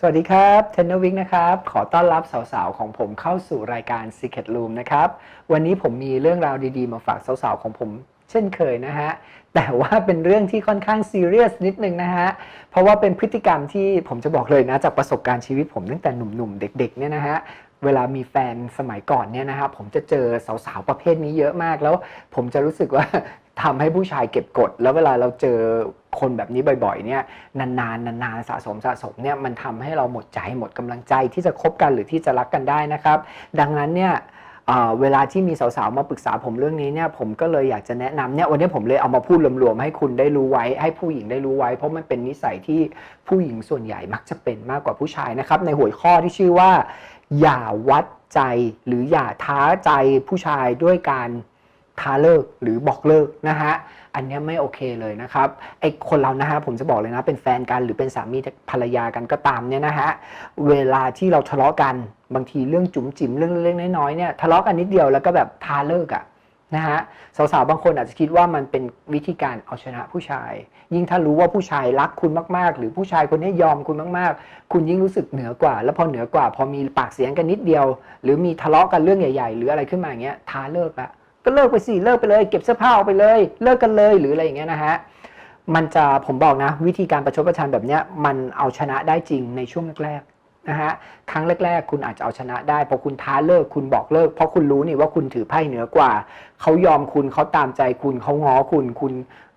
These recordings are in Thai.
สวัสดีครับเทนเนอร์วิกนะครับ ขอต้อนรับสาวๆ ของผมเข้าสู่รายการ Secret Room นะครับ วันนี้ผมมีเรื่องราวดีๆ มาฝากสาวๆ ของผมเช่นเคยนะฮะ แต่ว่าเป็นเรื่องที่ค่อนข้างซีเรียสนิดนึงนะฮะ เพราะว่าเป็นพฤติกรรมที่ผมจะบอกเลยนะ จากประสบการณ์ชีวิตผมตั้งแต่หนุ่มๆ เด็กๆ เนี่ยนะฮะเวลามีแฟนสมัยก่อนเนี่ยนะครับผมจะเจอสาวๆ ประเภทนี้เยอะมากแล้ว ผมจะรู้สึกว่า ทำให้ผู้ชายเก็บกด แล้วเวลาเราเจอคนแบบนี้บ่อยๆเนี่ยนานๆนานๆสะสมสะสมเนี่ยมันทำให้เราหมดใจหมดกำลังใจที่จะคบกันหรือที่จะรักกันได้นะครับ ดังนั้นเนี่ยเอ่อเวลาที่มีสาวๆมาปรึกษาผมเรื่องนี้เนี่ยผมก็เลยอยากจะแนะนำเนี่ยวันนี้ผมเลยเอามาพูดรวมๆให้คุณได้รู้ไว้ ให้ผู้หญิงได้รู้ไว้ เพราะมันเป็นนิสัยที่ผู้หญิงส่วนใหญ่มักจะเป็นมากกว่าผู้ชายนะครับ ในหัวข้อที่ชื่อว่า อย่าวัดใจหรืออย่าท้าใจผู้ชายด้วยการ ท้าเลิกหรือบอกเลิกนะฮะอันนี้ไม่โอเคเลยนะครับไอคนเรานะฮะผมจะบอกเลยนะเป็นแฟนกันหรือเป็นสามีภรรยากันก็ตามเนี่ยนะฮะเวลาที่เราทะเลาะกันบางทีเรื่องจุ๋มจิ๋มเรื่องเล็กน้อยเนี่ยทะเลาะกันนิดเดียวแล้วก็แบบท้าเลิกอะนะฮะสาวๆบางคนอาจจะคิดว่ามันเป็นวิธีการเอาชนะผู้ชาย ยิ่งถ้ารู้ว่าผู้ชายรักคุณมากๆ หรือผู้ชายคนนี้ยอมคุณมากๆ คุณยิ่งรู้สึกเหนือกว่า แล้วพอเหนือกว่า พอมีปากเสียงกันนิดเดียว หรือมีทะเลาะกันเรื่องใหญ่ ๆ หรืออะไรขึ้นมาอย่างเงี้ยท้าเลิกละ ก็เลิกไปสิเลิกไปเลย เก็บเสื้อผ้าออกไปเลย เลิกกันเลยหรืออะไรอย่างเงี้ยนะฮะมันจะผมบอกนะ วิธีการประชดประชันแบบเนี้ยมันเอาชนะได้จริงในช่วงแรกๆนะฮะครั้งแรก ๆ คุณอาจจะเอาชนะได้พอคุณท้าเลิกคุณบอกเลิก เพราะคุณรู้นี่ว่าคุณถือไพ่เหนือกว่าเขายอมคุณเขาตามใจคุณเขาง้อคุณ คุณ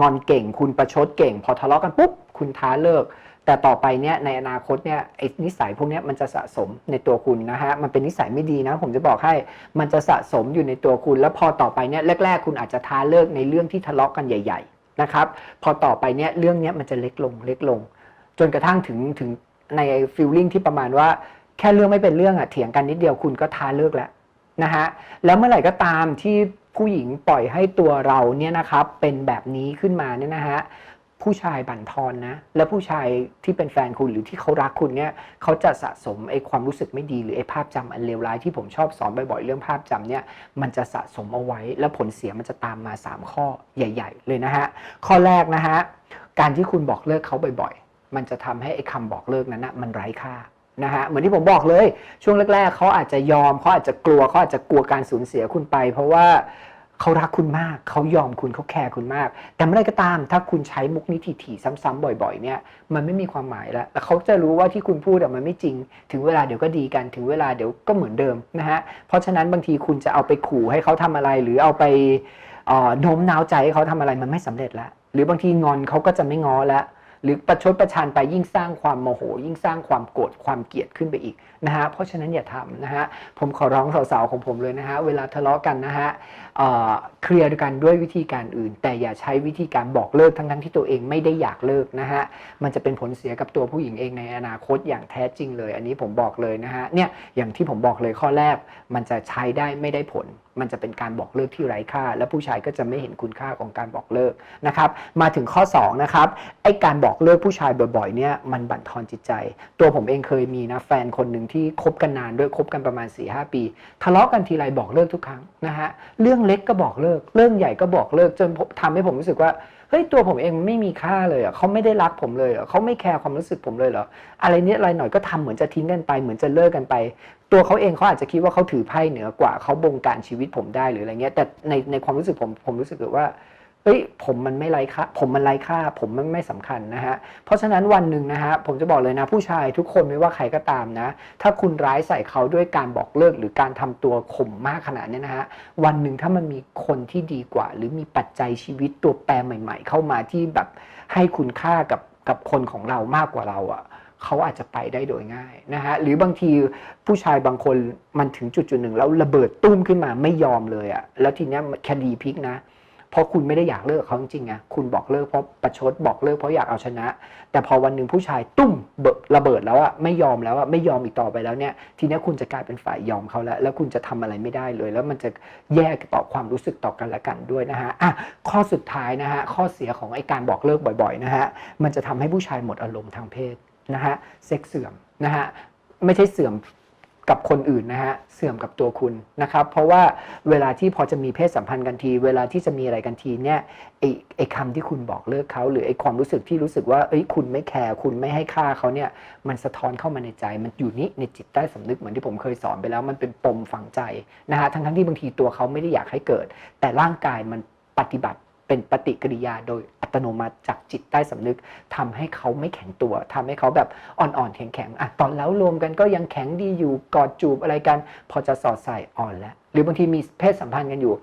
งอนเก่ง คุณประชดเก่ง พอทะเลาะกันปุ๊บคุณท้าเลิก แต่ต่อไปเนี่ยในอนาคตเนี่ยไอ้นิสัยพวกนี้มันจะสะสมในตัวคุณนะฮะมันเป็นนิสัยไม่ดีนะ ผมจะบอกให้มันจะสะสมอยู่ในตัวคุณ แล้วพอต่อไปเนี่ยแรก ๆ คุณอาจจะท้าเลิกในเรื่องที่ทะเลาะกันใหญ่ ๆนะครับ พอต่อไปเนี่ยเรื่องเนี้ยมันจะเล็กลงเล็กลง จนกระทั่งถึงถึงในฟีลลิ่งที่ประมาณว่าแค่เรื่องไม่เป็นเรื่องอะเถียงกันนิดเดียวคุณก็ท้าเลิกแล้วนะฮะแล้วเมื่อไหร่ก็ตามที่ผู้หญิงปล่อยให้ตัวเราเนี่ยนะครับเป็นแบบนี้ขึ้นมาเนี่ยนะฮะ ผู้ชายบั่นทอนนะ แล้วผู้ชายที่เป็นแฟนคุณหรือที่เขารักคุณเนี่ยเขาจะสะสมไอ้ความรู้สึกไม่ดีหรือไอ้ภาพจำอันเลวร้ายที่ผมชอบสอนบ่อยๆเรื่องภาพจำเนี่ยมันจะสะสมเอาไว้ แล้วผลเสียมันจะตามมา 3 ข้อใหญ่ ๆ เลยนะฮะข้อแรกนะฮะการที่คุณบอกเลิกเขาบ่อยๆ มันจะทำให้ไอ้คำบอกเลิกนั้นนะมันไร้ค่านะฮะเหมือนที่ผมบอกเลย ช่วงแรก ๆเขาอาจจะยอมเขาอาจจะกลัวเขาอาจจะกลัวการสูญเสียคุณไป เพราะว่า เขารักคุณมากเขายอมคุณเขาแคร์คุณมาก แต่เมื่อไรก็ตาม ถ้าคุณใช้มุกนี้ถี่ๆซ้ำๆบ่อย ๆ เนี่ย มันไม่มีความหมายแล้วแล้วเขาจะรู้ว่าที่คุณพูดอะมันไม่จริง ถึงเวลาเดี๋ยวก็ดีกันถึงเวลาเดี๋ยวก็เหมือนเดิมนะฮะเพราะฉะนั้นบางทีคุณจะเอาไปขู่ให้เขาทำอะไร หรือเอาไปโน้มน้าวใจให้เขาทำอะไรมันไม่สำเร็จแล้วหรือบางทีงอนเขาก็จะไม่ง้อแล้ว หรือประชดประชันไปยิ่งสร้างความโมโห ยิ่งสร้างความโกรธความเกลียดขึ้นไปอีกนะฮะเพราะฉะนั้นอย่าทำนะฮะผมขอร้องสาวๆของผมเลยนะฮะเวลาทะเลาะกันนะฮะเเคลียร์กันด้วยวิธีการอื่น แต่อย่าใช้วิธีการบอกเลิกทั้งๆที่ตัวเองไม่ได้อยากเลิกนะฮะมันจะเป็นผลเสียกับตัวผู้หญิงเองในอนาคตอย่างแท้จริงเลย อันนี้ผมบอกเลยนะฮะเนี่ยอย่างที่ผมบอกเลยข้อแรกมันจะใช้ได้ไม่ได้ผล มันจะเป็นการบอกเลิกที่ไร้ค่า และผู้ชายก็จะไม่เห็นคุณค่าของการบอกเลิกนะครับมาถึงข้อสองนะครับไอการบอกเลิกผู้ชายบ่อยๆเนี่ยมันบั่นทอนจิตใจ ตัวผมเองเคยมีนะแฟนคนหนึ่งที่คบกันนานด้วยคบกันประมาณ4ีหปี ทะเลาะกันทีไรบอกเลิกทุกครั้งนะฮะเรื่องเล็กก็บอกเลิก เรื่องใหญ่ก็บอกเลิกจนผมทำให้ผมรู้สึกว่าเฮ้ยตัวผมเองไม่มีค่าเลยอะเขาไม่ได้รักผมเลยเหรอะเขาไม่แคร์ความรู้สึกผมเลยเหรออะไรนิดอะไรหน่อยก็ทำเหมือนจะทิ้งกันไป เหมือนจะเลิกกันไป ตัวเขาเองเขาอาจจะคิดว่าเขาถือไพ่เหนือกว่าเขาบงการชีวิตผมได้หรืออะไรเงี้ยแต่ในในความรู้สึกผมผมรู้สึกว่า เฮ้ยผมมันไม่ไร้ค่าผมมันไร้ค่า ผมมันไม่สำคัญนะฮะ เพราะฉะนั้นวันหนึ่งนะฮะผมจะบอกเลยนะ ผู้ชายทุกคนไม่ว่าใครก็ตามนะ ถ้าคุณร้ายใส่เขาด้วยการบอกเลิกหรือการทำตัวข่มมากขนาดนี้นะฮะวันหนึ่งถ้ามันมีคนที่ดีกว่า หรือมีปัจจัยชีวิตตัวแปรใหม่ ๆ เข้ามาที่แบบให้คุณค่ากับกับคนของเรามากกว่าเราอะ่ะเขาอาจจะไปได้โดยง่ายนะฮะหรือบางทีผู้ชายบางคนมันถึงจุดจุดๆหนึ่งแล้วระเบิดตุ้มขึ้นมาไม่ยอมเลยอะ่ะแล้วทีเนี้ยคดีพลิกนะ เพราะคุณไม่ได้อยากเลิกเขาจริงๆไงคุณบอกเลิกเพราะประชดบอกเลิกเพราะอยากเอาชนะ แต่พอวันหนึ่งผู้ชายตุ้มเบระเบิดแล้วอะไม่ยอมแล้วอะไม่ยอมอีกต่อไปแล้วเนี่ยทีนี้คุณจะกลายเป็นฝ่ายยอมเขาแล้ว แล้วคุณจะทำอะไรไม่ได้เลย แล้วมันจะแย่ต่อความรู้สึกต่อกันและกันด้วยนะฮะอะข้อสุดท้ายนะฮะข้อเสียของไอ้การบอกเลิกบ่อยๆนะฮะมันจะทำให้ผู้ชายหมดอารมณ์ทางเพศนะฮะเซ็กเสื่อมนะฮะไม่ใช่เสื่อม กับคนอื่นนะฮะเสื่อมกับตัวคุณนะครับ เพราะว่าเวลาที่พอจะมีเพศสัมพันธ์กันที เวลาที่จะมีอะไรกันทีเนี่ยไอ้ไอ้คำที่คุณบอกเลิกเขาหรือไอ้ความรู้สึกที่รู้สึกว่า เอ้ยคุณไม่แคร์คุณไม่ให้ค่าเขาเนี่ย มันสะท้อนเข้ามาในใจ มันอยู่นี่ในจิตใต้สำนึกเหมือนที่ผมเคยสอนไปแล้วมันเป็นปมฝังใจนะฮะทั้งทั้งที่บางทีตัวเขาไม่ได้อยากให้เกิด แต่ร่างกายมันปฏิบัติ เป็นปฏิกิริยาโดยอัตโนมัติจากจิตใต้สำนึกทำให้เขาไม่แข็งตัวทำให้เขาแบบอ่อนๆแข็งๆอะตอนแล้วรวมกันก็ยังแข็งดีอยู่กอดจูบอะไรกัน พอจะสอดใส่อ่อนแล้วหรือบางทีมีเพศสัมพันธ์กันอยู่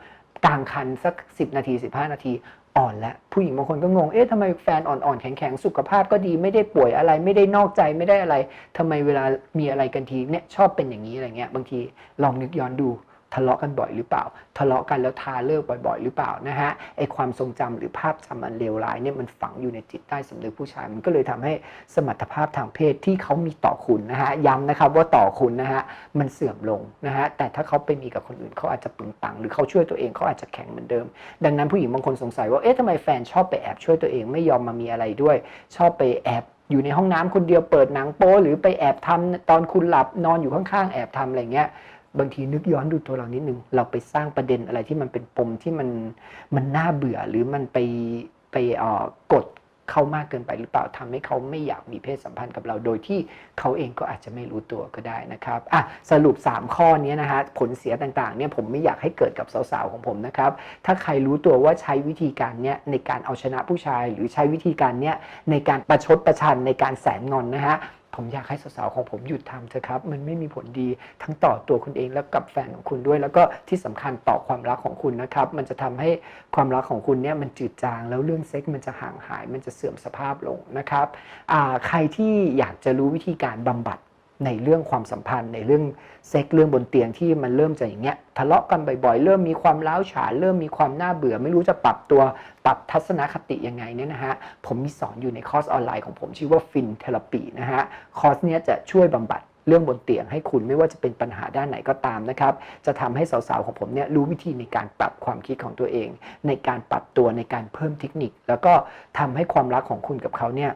กลางคันสัก 10 นาที 15 นาทีอ่อนแล้วผู้หญิงบางคนก็งงเอ๊ะทำไมแฟนอ่อนๆแข็งๆสุขภาพก็ดีไม่ได้ป่วยอะไรไม่ได้นอกใจไม่ได้อะไรทำไมเวลามีอะไรกันทีเนี่ยชอบเป็นอย่างนี้อะไรเงี้ยบางทีลองนึกย้อนดู ทะเลาะกันบ่อยหรือเปล่า ทะเลาะกันแล้วทาเลิกบ่อยๆ หรือเปล่านะฮะไอความทรงจำหรือภาพจำอันเลวร้ายเนี่ยมันฝังอยู่ในจิตใต้สำนึกผู้ชาย มันก็เลยทำให้สมรรถภาพทางเพศที่เขามีต่อคุณนะฮะย้ำนะครับว่าต่อคุณนะฮะมันเสื่อมลงนะฮะแต่ถ้าเขาไปมีกับคนอื่นเขาอาจจะปึงปัง หรือเขาช่วยตัวเองเขาอาจจะแข็งเหมือนเดิม ดังนั้นผู้หญิงบางคนสงสัยว่าเอ๊ะทำไมแฟนชอบไปแอบช่วยตัวเองไม่ยอมมามีอะไรด้วย ชอบไปแอบอยู่ในห้องน้ำคนเดียวเปิดหนังโป๊หรือไปแอบทำตอนคุณหลับนอนอยู่ข้างๆ แอบทำอะไรเงี้ย บางทีนึกย้อนดูตัวเรานิดนึง เราไปสร้างประเด็นอะไรที่มันเป็นปมที่มันมันน่าเบื่อหรือมันไปไปเอ่อกดเขามากเกินไปหรือเปล่าทำให้เขาไม่อยากมีเพศสัมพันธ์กับเรา โดยที่เขาเองก็อาจจะไม่รู้ตัวก็ได้นะครับอะสรุป 3 ข้อนี้นะฮะผลเสียต่างๆเนี่ยผมไม่อยากให้เกิดกับสาวๆของผมนะครับ ถ้าใครรู้ตัวว่าใช้วิธีการเนี้ยในการเอาชนะผู้ชาย หรือใช้วิธีการเนี้ยในการประชดประชันในการแสนงอนนะฮะ ผมอยากให้สาวๆของผมหยุดทำเถอะครับ มันไม่มีผลดีทั้งต่อตัวคุณเองและกับแฟนของคุณด้วย แล้วก็ที่สำคัญต่อความรักของคุณนะครับ มันจะทำให้ความรักของคุณเนี่ยมันจืดจาง แล้วเรื่องเซ็กส์มันจะห่างหาย มันจะเสื่อมสภาพลงนะครับใครที่อยากจะรู้วิธีการบำบัด ในเรื่องความสัมพันธ์ ในเรื่องเซ็กเรื่องบนเตียงที่มันเริ่มจะอย่างเงี้ยทะเลาะกันบ่อยๆ เริ่มมีความล้าวฉานเริ่มมีความน่าเบื่อ ไม่รู้จะปรับตัวปรับทัศนคติยังไงเนี่ยนะฮะผมมีสอนอยู่ในคอร์สออนไลน์ของผมชื่อว่าฟินเท r a ปีนะฮะคอร์สเนี้ยจะช่วยบำบัดเรื่องบนเตียงให้คุณไม่ว่าจะเป็นปัญหาด้านไหนก็ตามนะครับ จะทำให้สาวๆของผมเนี่ยรู้วิธีในการปรับความคิดของตัวเอง ในการปรับตัวในการเพิ่มเทคนิค แล้วก็ทำให้ความรักของคุณกับเขาเนี่ย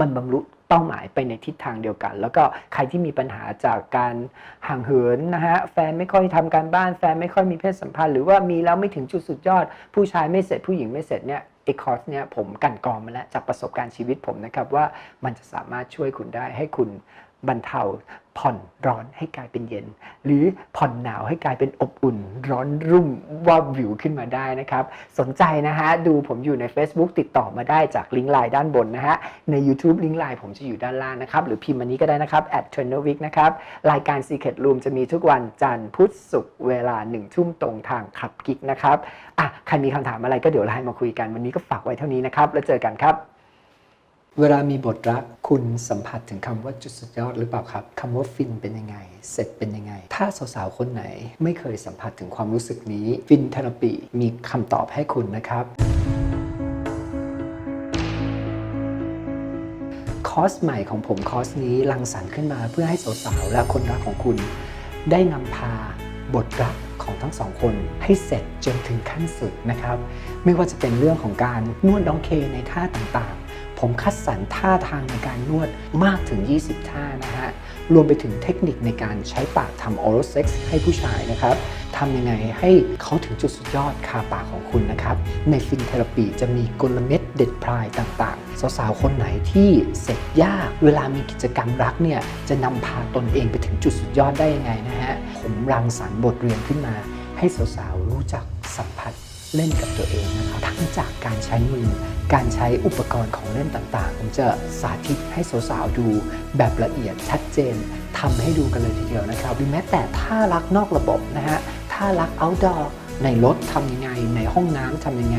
มันบรรลุ เป้าหมายไปในทิศทางเดียวกัน แล้วก็ใครที่มีปัญหาจากการห่างเหินนะฮะแฟนไม่ค่อยทำการบ้านแฟนไม่ค่อยมีเพศสัมพันธ์ หรือว่ามีแล้วไม่ถึงจุดสุดยอด ผู้ชายไม่เสร็จผู้หญิงไม่เสร็จเนี่ยไอคอร์สเนี่ยผมกันกองมาแล้วจากประสบการณ์ชีวิตผมนะครับว่ามันจะสามารถช่วยคุณได้ให้คุณบรรเทาผ่อนร้อนให้กลายเป็นเย็น หรือผ่อนหนาวให้กลายเป็นอบอุ่น ร้อนรุ่มว่าวิวขึ้นมาได้นะครับ สนใจนะฮะ ดูผมอยู่ใน Facebook ติดต่อมาได้จากลิงก์ไลน์ด้านบนนะฮะ ใน YouTube ลิงก์ไลน์ผมจะอยู่ด้านล่างนะครับ หรือพิมพ์มานี้ก็ได้นะครับ at t r a i n e r w e e k นะครับ รายการ Secret Room จะมีทุกวันจันทร์พุธศุกร์เวลาหนึ่งทุ่มตรงทางขับกิกนะครับอะใครมีคำถามอะไรก็เดี๋ยวไลน์มาคุยกัน วันนี้ก็ฝากไว้เท่านี้นะครับ แล้วเจอกันครับเวลามีบทรักคุณสัมผัสถึงคำว่าจุดสุดยอดหรือเปล่าครับคำว่าฟินเป็นยังไง เสร็จเป็นยังไง ถ้าสาวๆคนไหนไม่เคยสัมผัสถึงความรู้สึกนี้ ฟินเทอราปีมีคำตอบให้คุณนะครับ คอร์สใหม่ของผมคอร์สนี้รังสรรค์ขึ้นมาเพื่อให้สาวๆและคนรักของคุณ ได้นำพาบทรักของทั้งสองคนให้เสร็จจนถึงขั้นสุดนะครับ ไม่ว่าจะเป็นเรื่องของการนวดน้องเคในท่าต่างๆ ผมคัดสรรท่าทางในการนวดมากถึง 20 ท่านะฮะรวมไปถึงเทคนิคในการใช้ปากทำ oral sex ให้ผู้ชายนะครับ ทำยังไงให้เขาถึงจุดสุดยอดคาปากของคุณนะครับ ในฟินเทอราปีจะมีกลเม็ดเด็ดพลายต่างๆ สาวๆ คนไหนที่เสร็จยาก เวลามีกิจกรรมรักเนี่ย จะนำพาตนเองไปถึงจุดสุดยอดได้ยังไงนะฮะ ผมรังสรรค์บทเรียนขึ้นมา ให้สาวๆ รู้จักสัมผัสเล่นกับตัวเองนะครับทั้งจากการใช้มือ การใช้อุปกรณ์ของเล่นต่างๆ ผมจะสาธิตให้สาวๆดูแบบละเอียดชัดเจนทำให้ดูกันเลยทีเดียวนะครับหรือแม้แต่ท่ารักนอกระบบนะฮะารัก outdoor ในรถทำยังไง ในห้องน้ำทำยังไง